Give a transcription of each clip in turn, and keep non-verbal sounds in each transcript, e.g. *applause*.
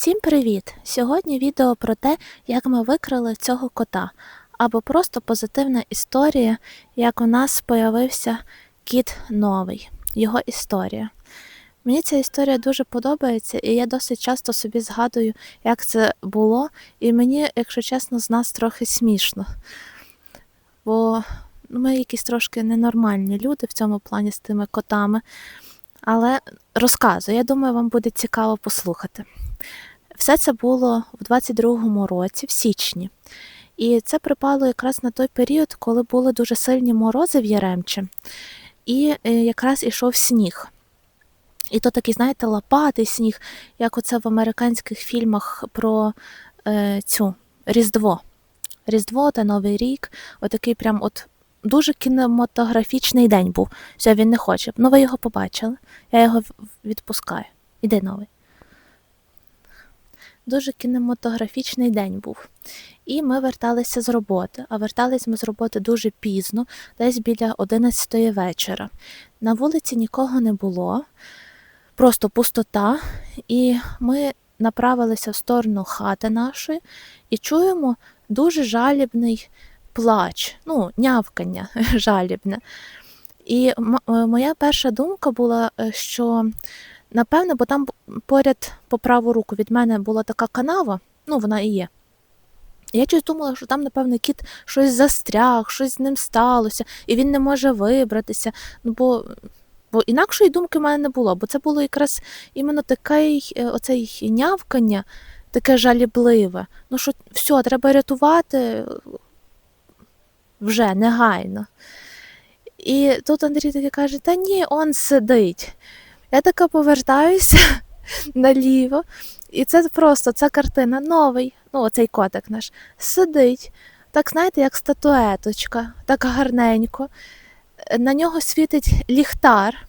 Всім привіт! Сьогодні відео про те, як ми викрили цього кота, або просто позитивна історія, як у нас появився кіт новий, його історія. Мені ця історія дуже подобається, і я досить часто собі згадую, як це було, і мені, якщо чесно, з нас трохи смішно. Бо ну, ми якісь трошки ненормальні люди в цьому плані з тими котами. Але розказую, я думаю, вам буде цікаво послухати. Все це було в 22-му році, в січні. І це припало якраз на той період, коли були дуже сильні морози в Яремче, і е, якраз ішов сніг. І то такий, знаєте, лопатий сніг, як оце в американських фільмах про е, цю Різдво. Різдво та Новий рік, отакий прям от дуже кінематографічний день був. Все, він не хоче. Ну, ви його побачили. Я його відпускаю. Іде новий. Дуже кінематографічний день був. І ми верталися з роботи. А вертались ми з роботи дуже пізно, десь біля 11 вечора. На вулиці нікого не було, просто пустота. І ми направилися в сторону хати нашої і чуємо дуже жалібний плач, ну, нявкання *laughs* жалібне. І е, моя перша думка була, е, що напевно, бо там поряд по праву руку від мене була така канава, ну вона і є. Я щось думала, що там, напевно, кіт щось застряг, щось з ним сталося, і він не може вибратися. Ну, бо, бо інакшої думки в мене не було, бо це було якраз іменно таке е, оце нявкання, таке жалібливе. Ну що все, треба рятувати е, вже негайно. І тут Андрій таки каже: Та ні, он сидить. Я така повертаюся *laughs* наліво, і це просто ця картина новий, ну оцей котик наш, сидить, так знаєте, як статуеточка, так гарненько. На нього світить ліхтар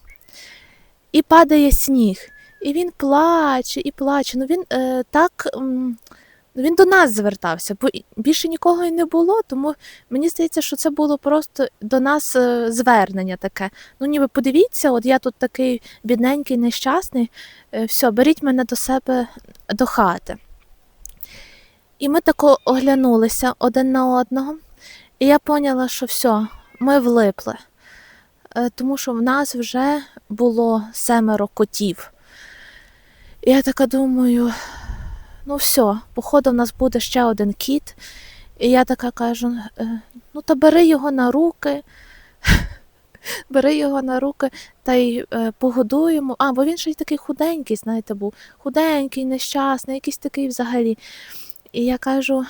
і падає сніг. І він плаче і плаче. Ну він е, так. м, Він до нас звертався, бо більше нікого і не було, тому мені здається, що це було просто до нас е, звернення таке. Ну, ніби подивіться, от я тут такий бідненький, нещасний, е, все, беріть мене до себе до хати. І ми тако оглянулися один на одного, і я поняла, що все, ми влипли, Е, тому що в нас вже було семеро котів. І я така думаю, ну все, походу, в нас буде ще один кіт. І я така кажу: е, ну та бери його на руки, *laughs* бери його на руки та й е, погодуємо. А, бо він ще й такий худенький, знаєте, був. Худенький, нещасний, якийсь такий взагалі. І я кажу: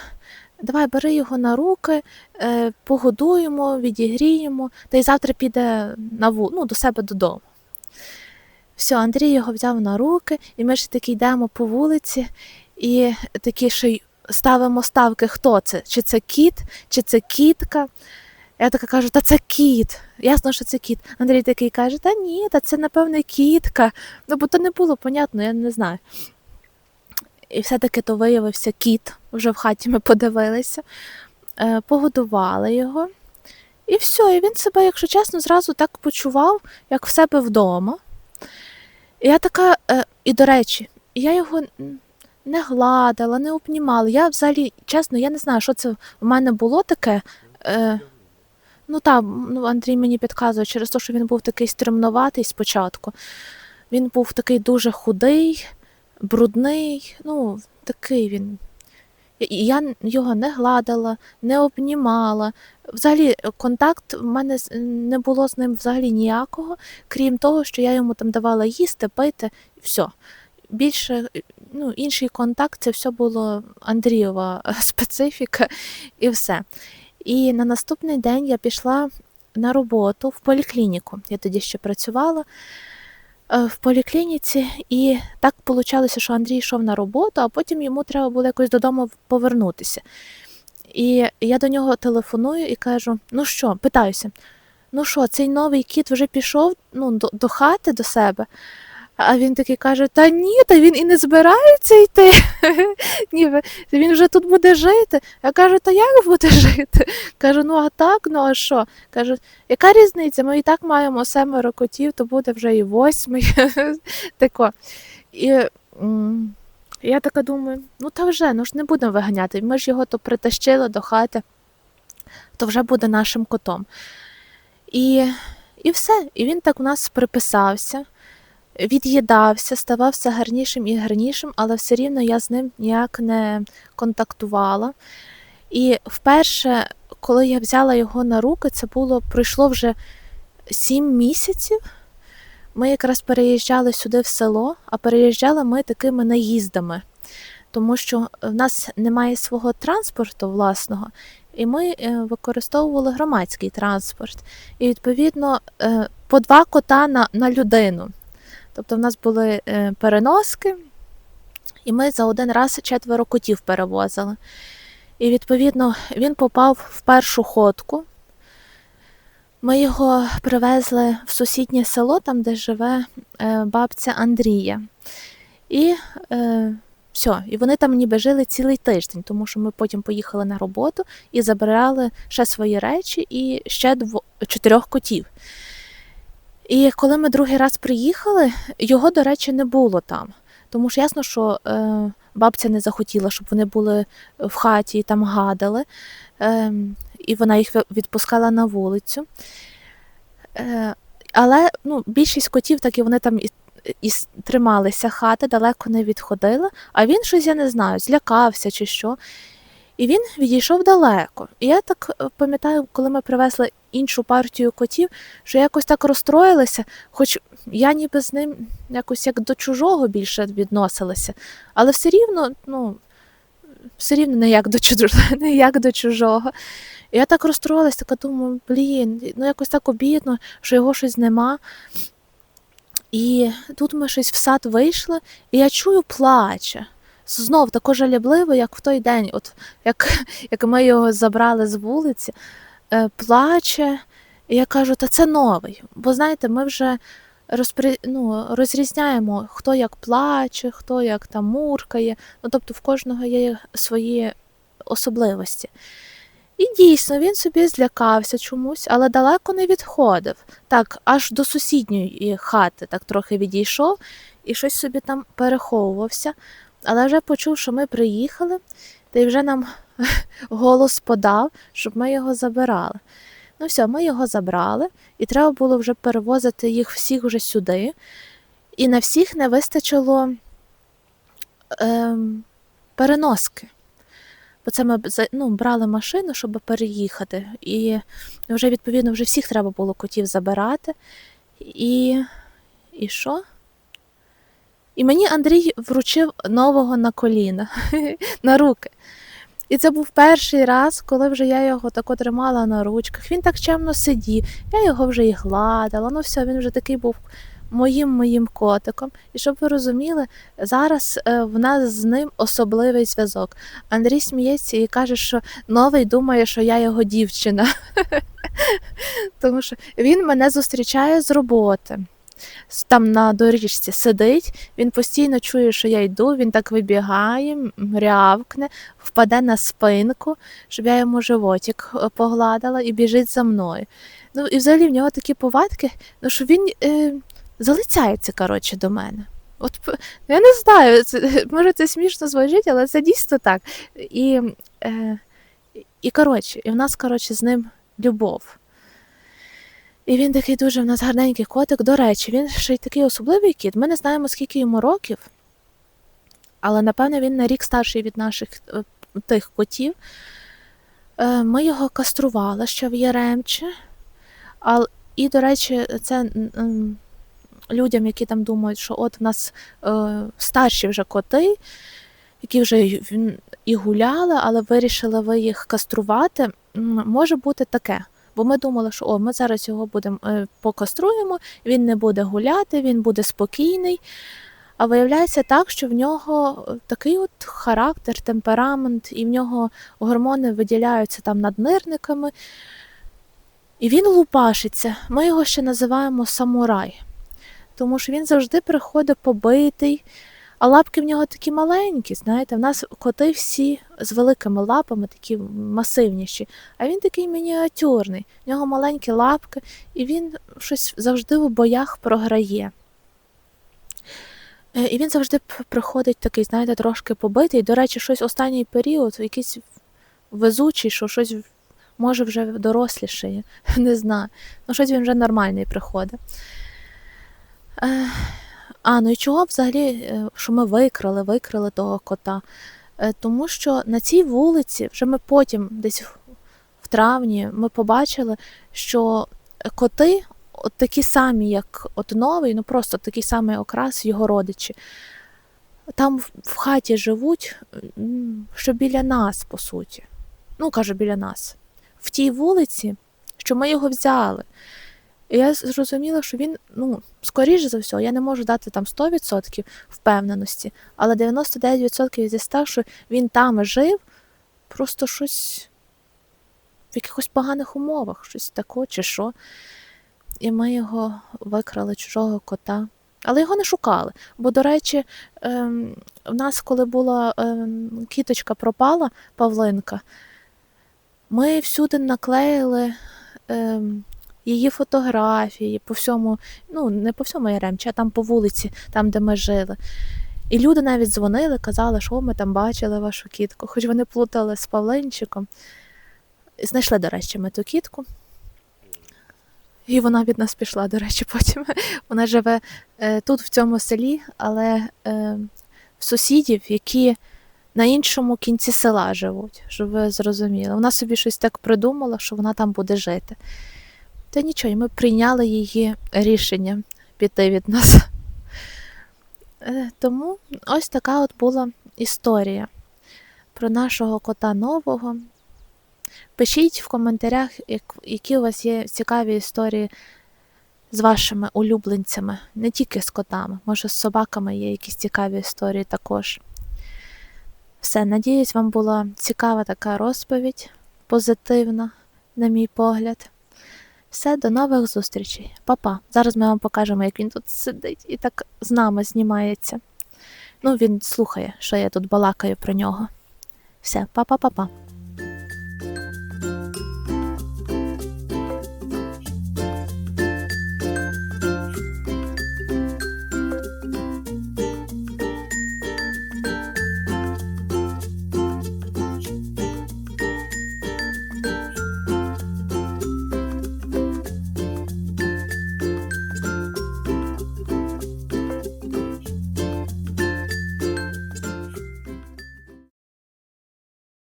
давай бери його на руки, е, погодуємо, відігріємо, та й завтра піде на ву... ну, до себе додому. Все, Андрій його взяв на руки, і ми ж таки йдемо по вулиці, і такі й ставимо ставки, хто це? Чи це кіт, чи це кітка. Я така кажу, та це кіт. Ясно, що це кіт. Андрій такий каже, та ні, та це, напевне, кітка. Ну, бо то не було понятно, я не знаю. І все-таки то виявився кіт. Вже в хаті ми подивилися, Е, погодували його. І все, і він себе, якщо чесно, зразу так почував, як в себе вдома. І я така, е, і до речі, я його не гладила, не обнімала. Я взагалі, чесно, я не знаю, що це в мене було таке. Е, ну так, ну, Андрій мені підказує через те, що він був такий стримнуватий спочатку. Він був такий дуже худий, брудний, ну, такий він. Я його не гладила, не обнімала. Взагалі, контакт в мене не було з ним взагалі ніякого, крім того, що я йому там давала їсти, пити, і все. Більше, ну, інший контакт це все було Андрієва *laughs* специфіка і все. І на наступний день я пішла на роботу в поліклініку. Я тоді ще працювала е, в поліклініці, і так вийшло, що Андрій йшов на роботу, а потім йому треба було якось додому повернутися. І я до нього телефоную і кажу: ну що, питаюся, ну що, цей новий кіт вже пішов ну, до, до хати до себе. А він такий каже: Та ні, та він і не збирається йти. *laughs* Ні, він вже тут буде жити. Я кажу, та як буде *laughs* жити? Кажу, ну а так, ну а що? Кажу, яка різниця? Ми і так маємо семеро котів, то буде вже і восьмий. *laughs* Тако. І я така думаю, ну та вже, ну ж не будемо виганяти. Ми ж його то притащили до хати, то вже буде нашим котом. І, і все. І він так у нас приписався, від'їдався, ставав все гарнішим і гарнішим, але все рівно я з ним ніяк не контактувала. І вперше, коли я взяла його на руки, це було пройшло вже сім місяців. Ми якраз переїжджали сюди в село, а переїжджали ми такими наїздами, тому що в нас немає свого транспорту власного, і ми е, використовували громадський транспорт. І відповідно е, по два кота на, на людину. Тобто в нас були е, переноски, і ми за один раз четверо котів перевозили. І відповідно він попав в першу ходку. Ми його привезли в сусіднє село, там, де живе е, бабця Андрія. І е, все, і вони там ніби жили цілий тиждень, тому що ми потім поїхали на роботу і забирали ще свої речі і ще дво, чотирьох котів. І коли ми другий раз приїхали, його, до речі, не було там. Тому що ясно, що е, бабця не захотіла, щоб вони були в хаті і там гадали. Е, і вона їх відпускала на вулицю. Е, але ну, більшість котів, так і вони там і, і трималися хати, далеко не відходили, а він щось, я не знаю, злякався чи що. І він відійшов далеко. І я так е, пам'ятаю, коли ми привезли іншу партію котів, що я якось так розстроїлася, хоч я ніби з ним якось як до чужого більше відносилася, але все рівно, ну, все рівно не як до чужого, *laughs* не як до чужого. І я так розстроїлась, така думаю, блін, ну якось так обідно, що його щось нема. І тут ми щось в сад вийшли, і я чую плаче. Знов тако жалібливо, як в той день, от як, *laughs* як ми його забрали з вулиці, плаче. І я кажу, та це новий. Бо знаєте, ми вже розпри... ну, розрізняємо, хто як плаче, хто як там муркає. Ну, тобто в кожного є свої особливості. І дійсно він собі злякався чомусь, але далеко не відходив. Так, аж до сусідньої хати так трохи відійшов і щось собі там переховувався. Але вже почув, що ми приїхали, та й вже нам *laughs* голос подав, щоб ми його забирали. Ну все, ми його забрали, і треба було вже перевозити їх всіх вже сюди. І на всіх не вистачило ем, переноски. Бо це ми ну, брали машину, щоб переїхати. І вже, відповідно, вже всіх треба було котів забирати. І, і що? І мені Андрій вручив нового на коліна, *laughs* на руки. І це був перший раз, коли вже я його тако тримала на ручках. Він так чемно сидів, я його вже і гладила. Ну все, він вже такий був моїм моїм котиком. І щоб ви розуміли, зараз е, в нас з ним особливий зв'язок. Андрій сміється і каже, що новий думає, що я його дівчина. *laughs* Тому що він мене зустрічає з роботи. Там на доріжці сидить, він постійно чує, що я йду, він так вибігає, рявкне, впаде на спинку, щоб я йому животик е, погладила і біжить за мною. Ну і взагалі в нього такі повадки, ну що він е, залицяється коротше, до мене. От я не знаю, це, *laughs* може це смішно звучить, але це дійсно так. І, е, і коротше, і в нас, коротше, з ним любов. І він такий дуже в нас гарненький котик. До речі, він ще й такий особливий кіт. Ми не знаємо, скільки йому років, але напевно він на рік старший від наших е, тих котів. Е, Ми його кастрували ще в Яремче. І, до речі, це людям, які там думають, що от в нас е, старші вже коти, які вже і гуляли, але вирішили ви їх каструвати, може бути таке. Бо ми думали, що о, ми зараз його будемо е, покаструємо, він не буде гуляти, він буде спокійний. А виявляється так, що в нього е, такий от характер, темперамент, і в нього гормони виділяються там наднирниками. І він лупашиться. Ми його ще називаємо самурай, тому що він завжди приходить побитий, а лапки в нього такі маленькі, знаєте, в нас коти всі з великими лапами, такі масивніші, а він такий мініатюрний. В нього маленькі лапки, і він щось завжди в боях програє. Е, І він завжди приходить такий, знаєте, трошки побитий. До речі, щось останній період, якийсь везучий, що щось може вже дорослішає. *laughs* Не знаю. Ну, щось він вже нормальний приходить. А, ну і чого взагалі, е, що ми викрали, викрали того кота? Е, Тому що на цій вулиці, вже ми потім, десь в- травні, ми побачили, що коти, от такі самі, як от новий, ну просто такий самий окрас його родичі. Там в- в хаті живуть, що біля нас, по суті. Ну, кажу, біля нас. В тій вулиці, що ми його взяли. І я зрозуміла, що він, ну, скоріше за все, я не можу дати там 100% впевненості, але 99% зі 100, що він там жив, просто щось в якихось поганих умовах, щось таке чи що. І ми його викрали, чужого кота. Але його не шукали. Бо, до речі, ем, в нас, коли була ем, кіточка пропала, Павлинка, ми всюди наклеїли ем, її фотографії по всьому, ну, не по всьому Яремчі, а там по вулиці, там, де ми жили. І люди навіть дзвонили, казали, що ми там бачили вашу кітку, хоч вони плутали з Павлинчиком. І Знайшли, до речі, ми ту кітку. І вона від нас пішла, до речі, *laughs* потім. Вона живе е, тут, в цьому селі, але е, в сусідів, які на іншому кінці села живуть, щоб ви зрозуміли. Вона собі щось так придумала, що вона там буде жити. Та нічого, ми прийняли її рішення піти від нас. Е, Тому ось така от була історія про нашого кота нового. Пишіть в коментарях, які у вас є цікаві історії з вашими улюбленцями, не тільки з котами, може з собаками є якісь цікаві історії також. Все, надіюсь, вам була цікава така розповідь, позитивна, на мій погляд. Все, до нових зустрічей. Па-па. Зараз ми вам покажемо, як він тут сидить і так з нами знімається. Ну, він слухає, що я тут балакаю про нього. Все, па-па-па-па.